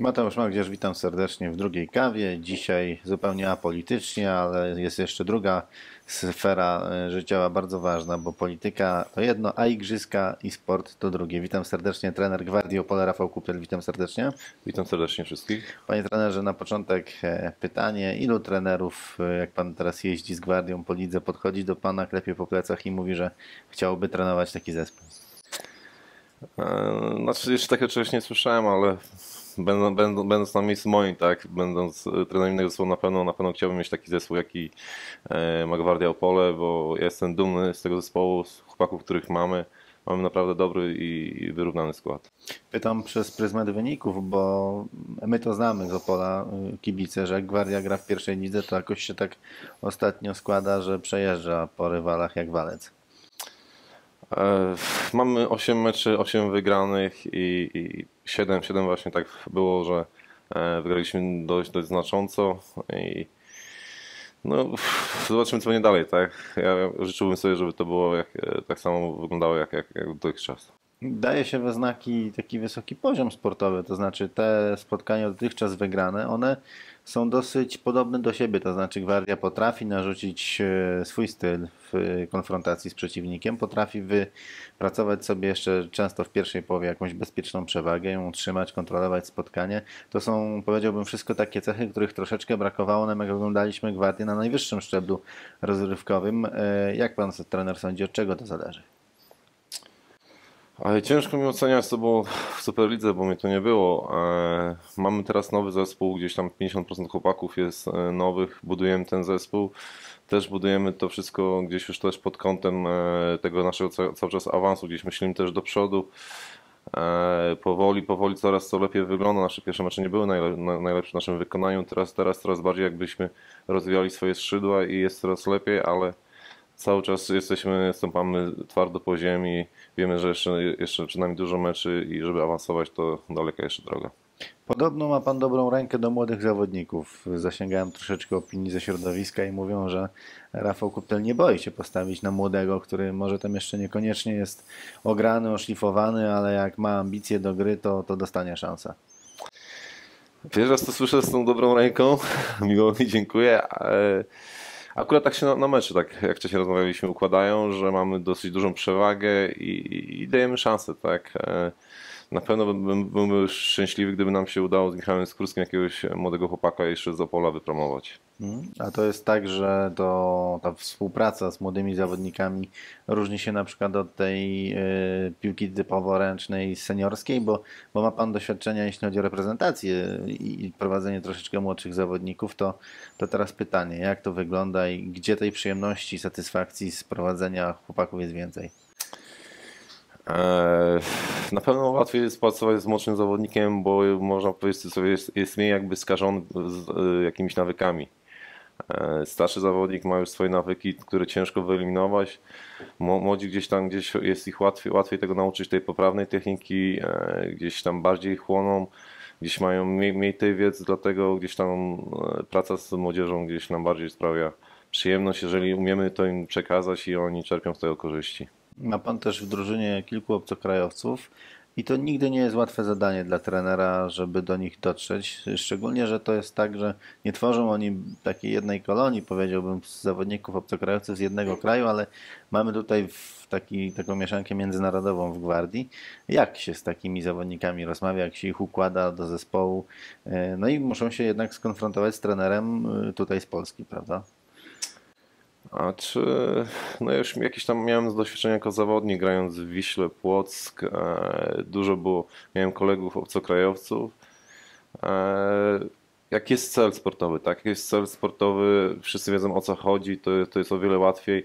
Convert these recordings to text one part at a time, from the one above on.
Mateusz Magdzierz, witam serdecznie w drugiej kawie. Dzisiaj zupełnie apolitycznie, ale jest jeszcze druga sfera e, życiowa bardzo ważna, bo polityka to jedno, a igrzyska i sport to drugie. Witam serdecznie, trener Gwardii Opole Rafał Kupiel, witam serdecznie. Witam serdecznie wszystkich. Panie trenerze, na początek e, pytanie, ilu trenerów, e, jak pan teraz jeździ z Gwardią po lidze, podchodzi do pana, klepie po plecach i mówi, że chciałby trenować taki zespół? Znaczy, jeszcze takiego czegoś nie słyszałem, ale będąc, będąc na miejscu moim, tak, będąc trenerem innego zespołu, na pewno, na pewno chciałbym mieć taki zespół, jaki e, ma Gwardia Opole, bo jestem dumny z tego zespołu, z chłopaków, których mamy. Mamy naprawdę dobry i wyrównany skład. Pytam przez pryzmat wyników, bo my to znamy z Opola, y, kibice, że jak Gwardia gra w pierwszej lidze, to jakoś się tak ostatnio składa, że przejeżdża po rywalach jak walec. E, mamy 8 meczy, 8 wygranych i, i 7, 7 właśnie tak było, że e, wygraliśmy dość, dość znacząco i no, zobaczymy co będzie dalej, tak? Ja życzyłbym sobie, żeby to było jak, e, tak samo wyglądało jak, jak, jak dotychczas. Daje się we znaki taki wysoki poziom sportowy, to znaczy te spotkania dotychczas wygrane, one są dosyć podobne do siebie, to znaczy Gwardia potrafi narzucić e, swój styl w konfrontacji z przeciwnikiem, potrafi wypracować sobie jeszcze często w pierwszej połowie jakąś bezpieczną przewagę, ją utrzymać, kontrolować spotkanie. To są, powiedziałbym, wszystko takie cechy, których troszeczkę brakowało nam, jak oglądaliśmy Gwardię na najwyższym szczeblu rozrywkowym. E, jak pan trener sądzi, od czego to zależy? Ale ciężko mi oceniać to było w Superlidze, bo mnie to nie było. E, mamy teraz nowy zespół, gdzieś tam 50% chłopaków jest e, nowych, budujemy ten zespół. Też budujemy to wszystko gdzieś już też pod kątem e, tego naszego cały czas awansu, gdzieś myślimy też do przodu. Powoli, powoli coraz to lepiej wygląda. Nasze pierwsze mecze nie były najlepsze w naszym wykonaniu. Teraz, teraz coraz bardziej jakbyśmy rozwijali swoje skrzydła i jest coraz lepiej, ale cały czas jesteśmy, stąpamy twardo po ziemi. Wiemy, że jeszcze, jeszcze przed nami dużo meczy i żeby awansować, to daleka jeszcze droga. Podobno ma Pan dobrą rękę do młodych zawodników. Zasięgałem troszeczkę opinii ze środowiska i mówią, że Rafał Kuptel nie boi się postawić na młodego, który może tam jeszcze niekoniecznie jest ograny, oszlifowany, ale jak ma ambicje do gry, to, to dostanie szansę. Pierwszy raz to słyszę z tą dobrą ręką. Miło mi, dziękuję. Akurat tak się na, na meczy, tak jak wcześniej rozmawialiśmy, układają, że mamy dosyć dużą przewagę i, i dajemy szansę, tak. Na pewno bym, byłbym szczęśliwy, gdyby nam się udało z Michałem Skórskim jakiegoś młodego chłopaka jeszcze z Opola wypromować. Mhm. A to jest tak, że to, ta współpraca z młodymi zawodnikami różni się na przykład od tej y, piłki typowo ręcznej seniorskiej, bo, bo ma Pan doświadczenia, jeśli chodzi o reprezentację i prowadzenie troszeczkę młodszych zawodników, to, to teraz pytanie, jak to wygląda i gdzie tej przyjemności, satysfakcji z prowadzenia chłopaków jest więcej? Eee, na pewno łatwiej jest pracować z młodszym zawodnikiem, bo można powiedzieć sobie, jest, jest mniej jakby skażony e, jakimiś nawykami. Eee, starszy zawodnik ma już swoje nawyki, które ciężko wyeliminować. Młodzi gdzieś tam gdzieś jest ich łatwiej, łatwiej tego nauczyć tej poprawnej techniki, eee, gdzieś tam bardziej chłoną, gdzieś mają mniej, mniej tej wiedzy, dlatego gdzieś tam e, praca z młodzieżą gdzieś nam bardziej sprawia przyjemność, jeżeli umiemy to im przekazać i oni czerpią z tego korzyści. Ma Pan też w drużynie kilku obcokrajowców i to nigdy nie jest łatwe zadanie dla trenera, żeby do nich dotrzeć. Szczególnie, że to jest tak, że nie tworzą oni takiej jednej kolonii, powiedziałbym, z zawodników obcokrajowców z jednego kraju, ale mamy tutaj taki, taką mieszankę międzynarodową w Gwardii. Jak się z takimi zawodnikami rozmawia, jak się ich układa do zespołu? E, no i muszą się jednak skonfrontować z trenerem e, tutaj z Polski, prawda? A czy, no już jakieś tam miałem doświadczenie jako zawodnik grając w Wiśle, Płock, e, dużo było, miałem kolegów obcokrajowców. E, jak jest cel sportowy, tak? Jak jest cel sportowy, wszyscy wiedzą o co chodzi, to, to jest o wiele łatwiej.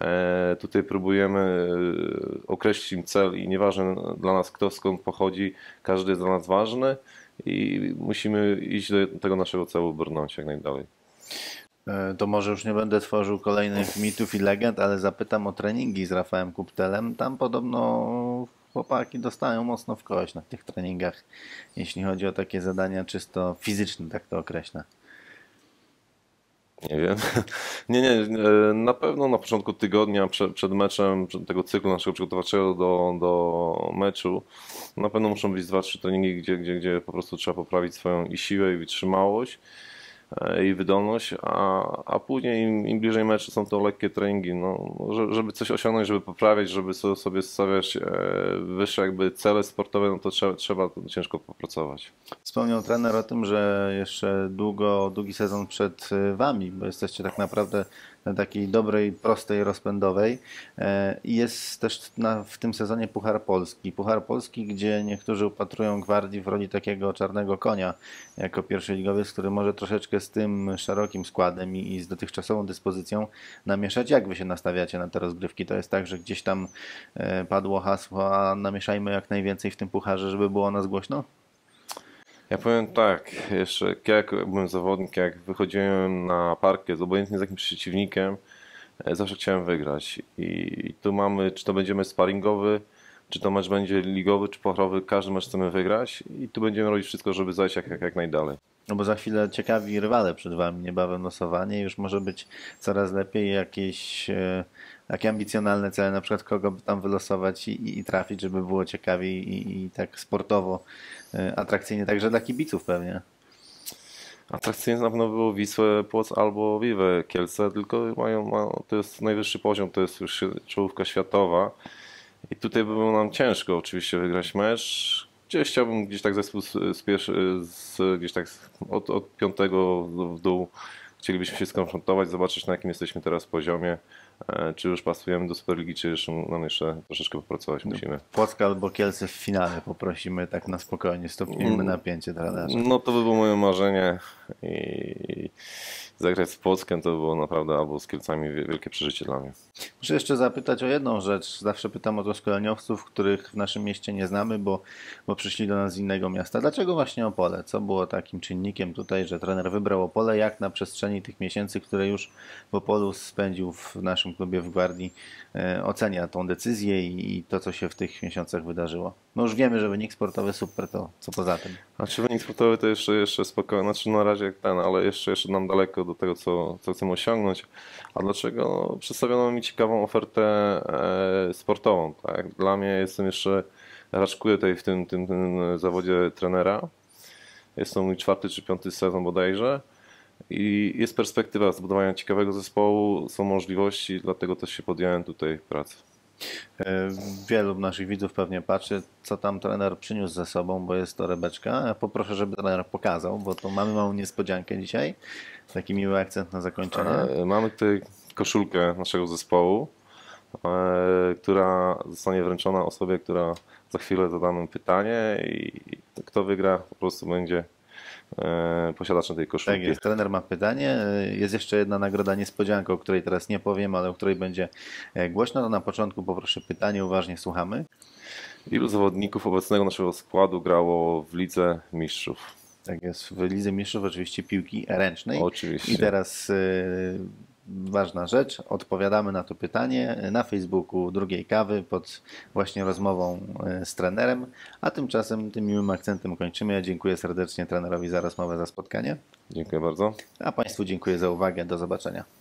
E, tutaj próbujemy określić im cel i nieważne dla nas kto skąd pochodzi, każdy jest dla nas ważny i musimy iść do tego naszego celu brnąć jak najdalej. E, To może już nie będę tworzył kolejnych mitów i legend, ale zapytam o treningi z Rafałem Kuptelem. Tam podobno chłopaki dostają mocno w kość na tych treningach, jeśli chodzi o takie zadania czysto fizyczne, tak to określę. Nie wiem. Nie, nie, e, na pewno na początku tygodnia przed, przed meczem, przed tego cyklu naszego przygotowawczego do, do meczu, na pewno muszą być dwa, trzy treningi, gdzie, gdzie, gdzie po prostu trzeba poprawić swoją i siłę, i wytrzymałość, e, i wydolność, a, a później im, im bliżej meczu są to lekkie treningi, no, że- żeby coś osiągnąć, żeby poprawiać, żeby so- sobie stawiać e, wyższe jakby cele sportowe, no to trzeba, trzeba ciężko popracować. Wspomniał trener o tym, że jeszcze długo, długi sezon przed y, Wami, bo jesteście tak naprawdę na takiej dobrej, prostej, rozpędowej. E, jest też na, w tym sezonie Puchar Polski. Puchar Polski, gdzie niektórzy upatrują Gwardii w roli takiego czarnego konia, jako pierwszy ligowiec, który może troszeczkę z tym szerokim składem i, i z dotychczasową dyspozycją namieszać. Jak Wy się nastawiacie na te rozgrywki? To jest tak, że gdzieś tam e, padło hasło, a namieszajmy jak najwięcej w tym pucharze, żeby było nas głośno? Ja powiem tak, jeszcze jak byłem zawodnikiem, jak wychodziłem na parkiet, obojętnie z jakim przeciwnikiem, e, zawsze chciałem wygrać. I tu mamy, czy to będzie mecz sparingowy, czy to mecz będzie ligowy, czy pochrowy, każdy mecz chcemy wygrać i tu będziemy robić wszystko, żeby zajść jak, jak, jak najdalej. No bo za chwilę ciekawi rywale przed Wami, niebawem losowanie, już może być coraz lepiej jakieś e, takie ambicjonalne cele, na przykład kogo tam wylosować i, i, i trafić, żeby było ciekawiej i, i tak sportowo e, atrakcyjnie, także dla kibiców pewnie. Atrakcyjnie na pewno było Wisłę, Płoc albo Wiwę Kielce, tylko mają, ma, to jest najwyższy poziom, to jest już czołówka światowa i tutaj by było nam ciężko oczywiście wygrać mecz. Gdzieś chciałbym gdzieś tak zespół z, z, gdzieś tak od, od piątego w dół chcielibyśmy się skonfrontować, zobaczyć na jakim jesteśmy teraz poziomie, e, czy już pasujemy do Superligi, czy jeszcze nam jeszcze troszeczkę popracować musimy. Płocka albo Kielce w finale poprosimy tak na spokojnie, stopnijmy napięcie trenerze. No to by było moje marzenie i zagrać z Płockiem to by było naprawdę albo z Kielcami wie- wielkie przeżycie dla mnie. Muszę jeszcze zapytać o jedną rzecz. Zawsze pytam o to szkoleniowców, których w naszym mieście nie znamy, bo, bo przyszli do nas z innego miasta. Dlaczego właśnie Opole? Co było takim czynnikiem tutaj, że trener wybrał Opole? Jak na przestrzeni tych miesięcy, które już w Opolu spędził w naszym klubie w Gwardii, e, ocenia tą decyzję i, i to, co się w tych miesiącach wydarzyło? No już wiemy, że wynik sportowy super, to co poza tym? Znaczy wynik sportowy to jeszcze, jeszcze spokojnie, znaczy na razie ten, ale jeszcze, jeszcze nam daleko do tego, co, co chcemy osiągnąć. A dlaczego? No, przedstawiono mi ciekawą ofertę e, sportową. Tak? Dla mnie jestem jeszcze, raczkuję tutaj w tym, tym, tym zawodzie trenera. Jest to mój czwarty czy piąty sezon bodajże. I jest perspektywa zbudowania ciekawego zespołu, są możliwości, dlatego też się podjąłem tutaj pracy. E, Wielu naszych widzów pewnie patrzy, co tam trener przyniósł ze sobą, bo jest to rebeczka. Ja poproszę, żeby trener pokazał, bo tu mamy małą niespodziankę dzisiaj. Taki miły akcent na zakończenie. E, Mamy tutaj koszulkę naszego zespołu, e, która zostanie wręczona osobie, która za chwilę zada nam pytanie i kto wygra po prostu będzie e, posiadaczem tej Tak koszulki. jest, trener ma pytanie. Jest jeszcze jedna nagroda niespodzianka, o której teraz nie powiem, ale o której będzie e, głośno. To na początku poproszę pytanie, uważnie słuchamy. Ilu zawodników obecnego naszego składu grało w Lidze Mistrzów? Tak jest, w Lidze Mistrzów oczywiście piłki ręcznej. Oczywiście. I teraz e, ważna rzecz, odpowiadamy na to pytanie na Facebooku drugiej kawy pod właśnie rozmową e, z trenerem, a tymczasem tym miłym akcentem kończymy. Ja dziękuję serdecznie trenerowi za rozmowę, za spotkanie, Dziękuję bardzo. a Państwu dziękuję za uwagę. Do zobaczenia.